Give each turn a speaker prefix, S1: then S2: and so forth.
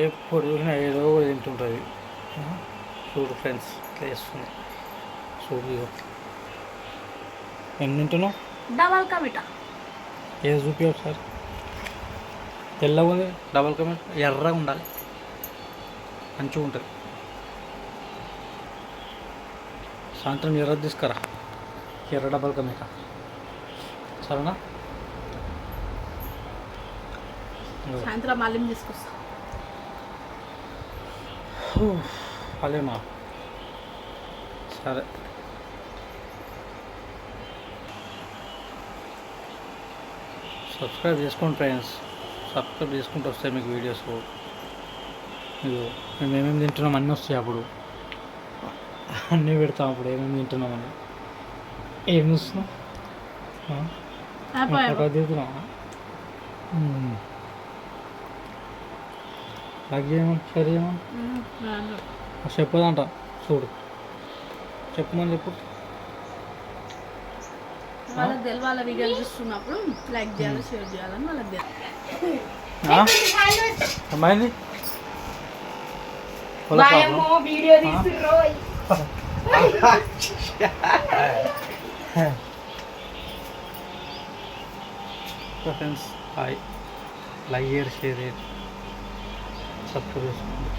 S1: ఎప్పుడు చూసినా ఏదో ఒకటి తింటుంటుంది. చూడు ఫ్రెండ్స్ ఇట్లా వేస్తుంది చూడు ఎన్ని తింటున్నావు?
S2: డబల్ కమిటా.
S1: ఏది చూపి ఒకసారి తెల్లగా ఉంది డబల్ కమెంట్. ఎర్రగా ఉండాలి. మంచిగా ఉంటుంది. సాయంత్రం ఎర్ర తీసుకురా. ఎర్ర డబల్ కమెంట్. సరేనా.
S2: సాయంత్రం మళ్ళీ తీసుకొస్తా.
S1: అలేమా సరే సబ్స్క్రైబ్ చేసుకోండి ఫ్రెండ్స్ సబ్స్క్రైబ్ చేసుకుంటూ వస్తాయి మీకు వీడియోస్ మీరు మేము ఏమేమి తింటున్నాం అన్నీ వస్తాయి అప్పుడు అన్నీ పెడతాం అప్పుడు ఏమేమి తింటున్నామని ఏం చూస్తున్నాం ఫోటో లైక్ చేయమని షేర్ చేయమని చెప్పదంట చూడు. చెప్పమని చెప్పు.
S2: వాళ్ళకి తెలి వాళ్ళ వీడియోలు చూస్తున్నప్పుడు లైక్ చేయాలి షేర్ చేయాలని వాళ్ళకి తెలియాలి
S1: ఆ? అమ్మాయిని వాళ్ళ problem.
S3: Video తీసుకుర్రో
S1: friends hi like share subscribe చేసుకోండి